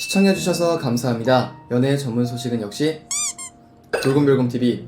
시청해주셔서 감사합니다. 연애 전문 소식은 역시 돌곰별곰TV.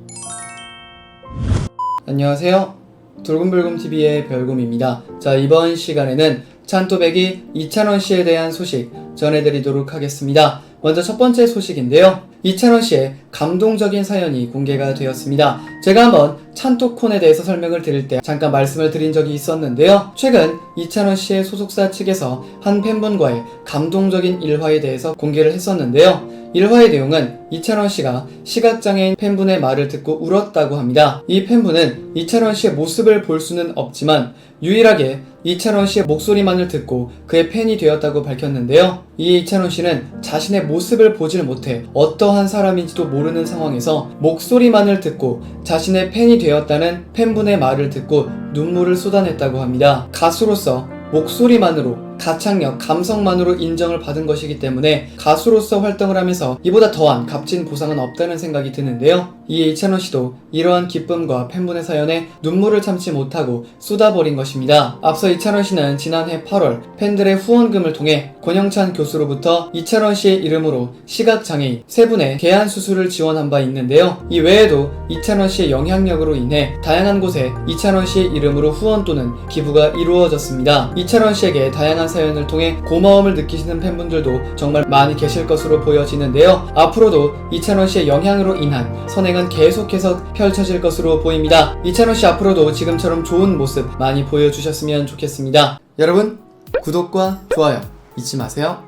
안녕하세요. 돌곰별곰TV의 별곰입니다. 자, 이번 시간에는 찬또배기 이찬원 씨에 대한 소식 전해드리도록 하겠습니다. 먼저 첫 번째 소식인데요. 이찬원 씨의 감동적인 사연이 공개가 되었습니다. 제가 한번 찬토콘에 대해서 설명을 드릴 때 잠깐 말씀을 드린 적이 있었는데요. 최근 이찬원 씨의 소속사 측에서 한 팬분과의 감동적인 일화에 대해서 공개를 했었는데요. 일화의 내용은 이찬원 씨가 시각장애인 팬분의 말을 듣고 울었다고 합니다. 이 팬분은 이찬원 씨의 모습을 볼 수는 없지만 유일하게 이찬원 씨의 목소리만을 듣고 그의 팬이 되었다고 밝혔는데요. 이 이찬원 씨는 자신의 모습을 보질 못해 어떠한 사람인지도 모르는 상황에서 목소리만을 듣고 자신의 팬이 되었다는 팬분의 말을 듣고 눈물을 쏟아냈다고 합니다. 가수로서 목소리만으로 가창력, 감성만으로 인정을 받은 것이기 때문에 가수로서 활동을 하면서 이보다 더한 값진 보상은 없다는 생각이 드는데요. 이에 이찬원 씨도 이러한 기쁨과 팬분의 사연에 눈물을 참지 못하고 쏟아버린 것입니다. 앞서 이찬원 씨는 지난해 8월 팬들의 후원금을 통해 권영찬 교수로부터 이찬원 씨의 이름으로 시각장애인 세 분의 개안 수술을 지원한 바 있는데요. 이 외에도 이찬원 씨의 영향력으로 인해 다양한 곳에 이찬원 씨의 이름으로 후원 또는 기부가 이루어졌습니다. 이찬원 씨에게 다양한 사연을 통해 고마움을 느끼시는 팬분들도 정말 많이 계실 것으로 보여지는데요. 앞으로도 이찬원 씨의 영향으로 인한 선행은 계속해서 펼쳐질 것으로 보입니다. 이찬원 씨 앞으로도 지금처럼 좋은 모습 많이 보여주셨으면 좋겠습니다. 여러분, 구독과 좋아요 잊지 마세요.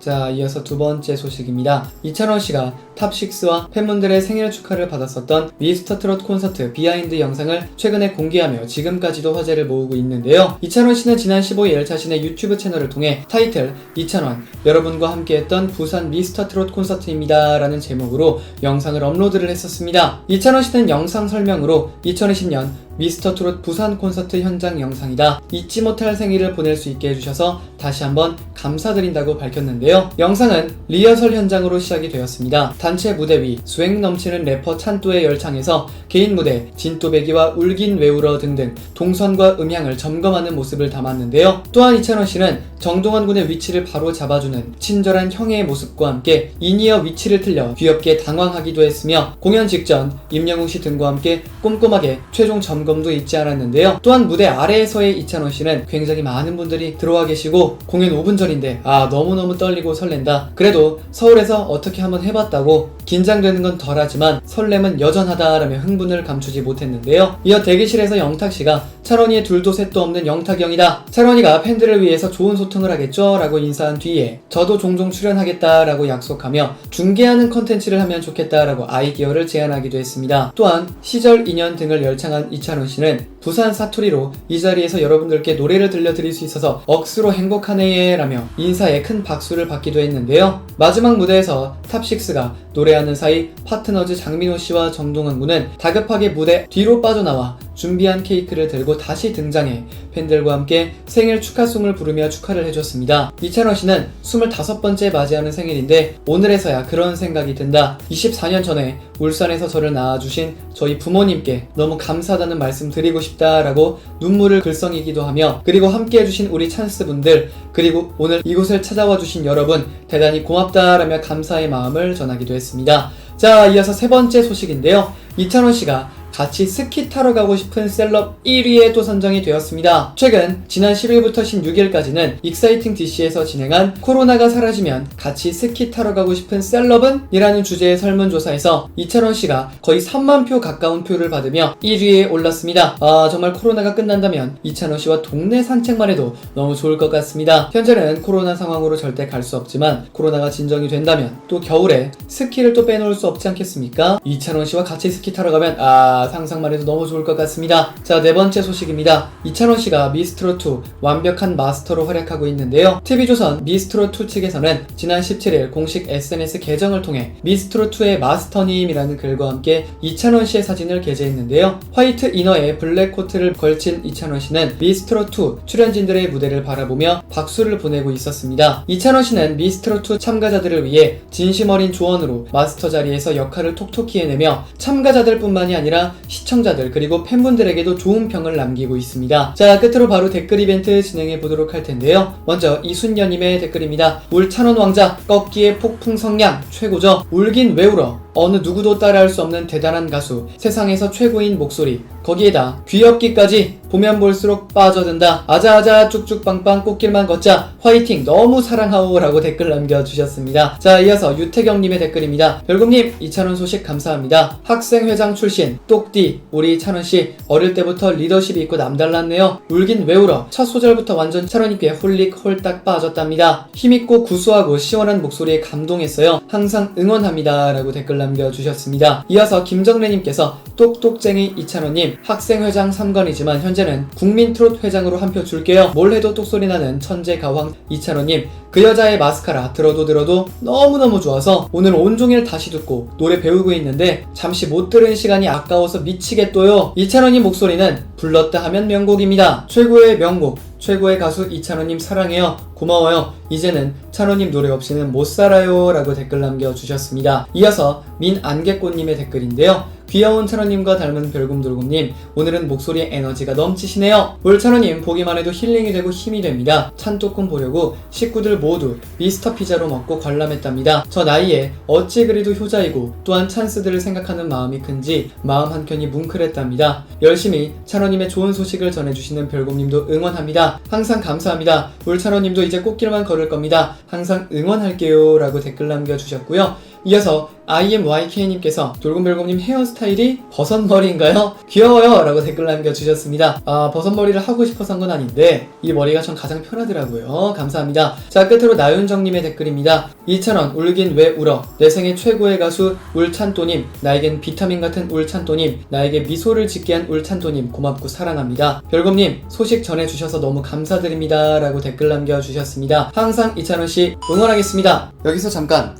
자, 이어서 두 번째 소식입니다. 이찬원 씨가 탑6와 팬분들의 생일 축하를 받았었던 미스터 트롯 콘서트 비하인드 영상을 최근에 공개하며 지금까지도 화제를 모으고 있는데요. 이찬원 씨는 지난 15일 자신의 유튜브 채널을 통해 타이틀 이찬원 여러분과 함께했던 부산 미스터 트롯 콘서트입니다 라는 제목으로 영상을 업로드를 했었습니다. 이찬원 씨는 영상 설명으로 2020년 미스터 트롯 부산 콘서트 현장 영상이다. 잊지 못할 생일을 보낼 수 있게 해주셔서 다시 한번 감사드린다고 밝혔는데요. 영상은 리허설 현장으로 시작이 되었습니다. 단체 무대 위 수행 넘치는 래퍼 찬또의 열창에서 개인 무대 진또배기와 울긴 외울어 등등 동선과 음향을 점검하는 모습을 담았는데요. 또한 이찬원 씨는 정동원 군의 위치를 바로 잡아주는 친절한 형의 모습과 함께 인이어 위치를 틀려 귀엽게 당황하기도 했으며 공연 직전 임영웅 씨 등과 함께 꼼꼼하게 최종 점검도 잊지 않았는데요. 또한 무대 아래에서의 이찬원 씨는 굉장히 많은 분들이 들어와 계시고 공연 5분 전인데 아 너무너무 떨리고 설렌다. 그래도 서울에서 어떻게 한번 해봤다고 긴장되는 건 덜하지만 설렘은 여전하다라며 흥분을 감추지 못했는데요. 이어 대기실에서 영탁 씨가 차런이의 둘도 셋도 없는 영탁 형이다. 차런이가 팬들을 위해서 좋은 소통 을 하겠죠? 라고 인사한 뒤에 저도 종종 출연하겠다라고 약속하며 중계하는 컨텐츠를 하면 좋겠다라고 아이디어를 제안하기도 했습니다. 또한 시절 인연 등을 열창한 이찬원 씨는 부산 사투리로 이 자리에서 여러분들께 노래를 들려드릴 수 있어서 억수로 행복하네 라며 인사에 큰 박수를 받기도 했는데요. 마지막 무대에서 탑6가 노래하는 사이 파트너즈 장민호 씨와 정동원 군은 다급하게 무대 뒤로 빠져나와 준비한 케이크를 들고 다시 등장해 팬들과 함께 생일 축하송을 부르며 축하를 해줬습니다. 이찬원 씨는 25번째 맞이하는 생일인데 오늘에서야 그런 생각이 든다. 24년 전에 울산에서 저를 낳아주신 저희 부모님께 너무 감사하다는 말씀 드리고 싶다 라고 눈물을 글썽이기도 하며 그리고 함께 해주신 우리 찬스분들 그리고 오늘 이곳을 찾아와 주신 여러분 대단히 고맙다라며 감사의 마음을 전하기도 했습니다. 자, 이어서 세 번째 소식인데요. 이찬원 씨가 같이 스키 타러 가고 싶은 셀럽 1위에 또 선정이 되었습니다. 최근 지난 10일부터 16일까지는 익사이팅 DC에서 진행한 코로나가 사라지면 같이 스키 타러 가고 싶은 셀럽은? 이라는 주제의 설문조사에서 이찬원 씨가 거의 3만 표 가까운 표를 받으며 1위에 올랐습니다. 아 정말 코로나가 끝난다면 이찬원 씨와 동네 산책만 해도 너무 좋을 것 같습니다. 현재는 코로나 상황으로 절대 갈 수 없지만 코로나가 진정이 된다면 또 겨울에 스키를 또 빼놓을 수 없지 않겠습니까? 이찬원 씨와 같이 스키 타러 가면 아 상상만 해도 너무 좋을 것 같습니다. 자, 네 번째 소식입니다. 이찬원 씨가 미스트롯2 완벽한 마스터로 활약하고 있는데요. TV조선 미스트롯2 측에서는 지난 17일 공식 SNS 계정을 통해 미스트롯2의 마스터님이라는 글과 함께 이찬원 씨의 사진을 게재했는데요. 화이트 이너에 블랙 코트를 걸친 이찬원 씨는 미스트롯2 출연진들의 무대를 바라보며 박수를 보내고 있었습니다. 이찬원 씨는 미스트롯2 참가자들을 위해 진심 어린 조언으로 마스터 자리에서 역할을 톡톡히 해내며 참가자들뿐만이 아니라 시청자들 그리고 팬분들에게도 좋은 평을 남기고 있습니다. 자 끝으로 바로 댓글 이벤트 진행해 보도록 할 텐데요. 먼저 이순녀님의 댓글입니다. 울 찬원 왕자 꺾기의 폭풍 성량 최고죠. 울긴 왜 울어? 어느 누구도 따라할 수 없는 대단한 가수 세상에서 최고인 목소리 거기에다 귀엽기까지 보면 볼수록 빠져든다. 아자아자 쭉쭉 빵빵 꽃길만 걷자 화이팅 너무 사랑하오 라고 댓글 남겨주셨습니다. 자 이어서 유태경님의 댓글입니다. 별금님 이찬원 소식 감사합니다. 학생회장 출신 똑띠 우리 찬원씨 어릴 때부터 리더십이 있고 남달랐네요. 울긴 왜 울어 첫 소절부터 완전 찬원님께 홀릭 홀딱 빠졌답니다. 힘있고 구수하고 시원한 목소리에 감동했어요. 항상 응원합니다 라고 댓글 남겨주셨습니다. 이어서 김정래님께서 똑똑쟁이 이찬원님 학생회장 3건이지만 현재는 국민 트롯 회장으로 한 표 줄게요. 뭘 해도 똑소리 나는 천재 가왕 이찬원님 그 여자의 마스카라 들어도 들어도 너무너무 좋아서 오늘 온종일 다시 듣고 노래 배우고 있는데 잠시 못 들은 시간이 아까워서 미치겠도요. 이찬원님 목소리는 불렀다 하면 명곡입니다. 최고의 명곡 최고의 가수 이찬원님 사랑해요. 고마워요. 이제는 찬원님 노래 없이는 못 살아요. 라고 댓글 남겨주셨습니다. 이어서 민 안개꽃님의 댓글인데요 귀여운 찬원님과 닮은 별곰돌곰님 오늘은 목소리에 에너지가 넘치시네요. 올 찬원님 보기만 해도 힐링이 되고 힘이 됩니다. 찬또꿈 보려고 식구들 모두 미스터 피자로 먹고 관람했답니다. 저 나이에 어찌 그리도 효자이고 또한 찬스들을 생각하는 마음이 큰지 마음 한켠이 뭉클했답니다. 열심히 찬원님의 좋은 소식을 전해주시는 별곰님도 응원합니다. 항상 감사합니다. 올 찬원님도 이제 꽃길만 걸을 겁니다. 항상 응원할게요 라고 댓글 남겨주셨고요 이어서 IMYK님께서 돌곰별곰님 헤어스타일이 버섯머리인가요? 귀여워요! 라고 댓글 남겨주셨습니다. 아, 버섯머리를 하고 싶어서 한 건 아닌데, 이 머리가 전 가장 편하더라고요. 감사합니다. 자, 끝으로 나윤정님의 댓글입니다. 2,000원, 울긴 왜 울어? 내 생애 최고의 가수, 울찬또님. 나에겐 비타민 같은 울찬또님. 나에게 미소를 짓게 한 울찬또님. 고맙고 사랑합니다. 별곰님, 소식 전해주셔서 너무 감사드립니다. 라고 댓글 남겨주셨습니다. 항상 이찬원씨 응원하겠습니다. 여기서 잠깐!